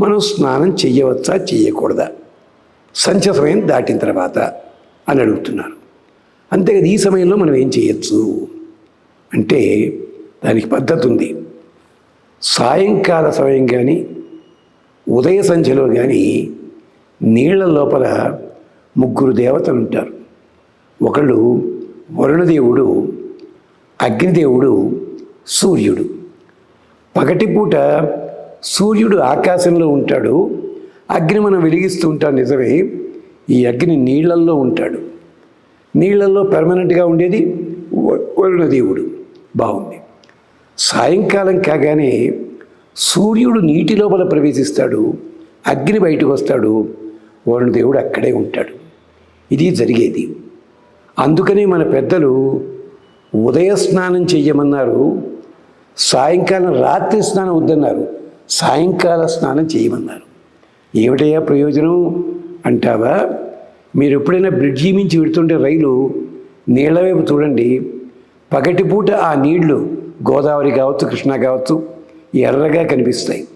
మనం స్నానం చేయవచ్చా చేయకూడదా సంచ సమయం దాటిన తర్వాత అని అడుగుతున్నారు. అంతేకాదు ఈ సమయంలో మనం ఏం చేయొచ్చు? అంటే దానికి పద్ధతి ఉంది. సాయంకాల సమయం కానీ ఉదయ సంధ్యలో కానీ నీళ్ళ లోపల ముగ్గురు దేవతలు ఉంటారు. ఒకళ్ళు వరుణదేవుడు అగ్నిదేవుడు సూర్యుడు. పగటిపూట సూర్యుడు ఆకాశంలో ఉంటాడు అగ్ని మనం వెలిగిస్తూ ఉంటాం నిజమే. ఈ అగ్ని నీళ్ళల్లో ఉంటాడు. నీళ్ళల్లో పెర్మనెంట్గా ఉండేది వరుణదేవుడు. బాగుంది. సాయంకాలం కాగానే సూర్యుడు నీటి లోపల ప్రవేశిస్తాడు అగ్ని బయటకు వస్తాడు వరుణదేవుడు అక్కడే ఉంటాడు. ఇది జరిగేది. అందుకనే మన పెద్దలు ఉదయ స్నానం చెయ్యమన్నారు సాయంకాలం రాత్రి స్నానం వద్దన్నారు. సాయంకాల స్నానం చేయమన్నారు. ఏమిటయ్యా ప్రయోజనం? అంటావా? మీరు ఎప్పుడైనా బ్రిడ్జి మించి విడుతుంటే రైలు నీళ్ళ వైపు చూడండి. పగటిపూట ఆ నీళ్ళు గోదావరి కావచ్చు కృష్ణ కావచ్చు ఎర్రగా కనిపిస్తాయి.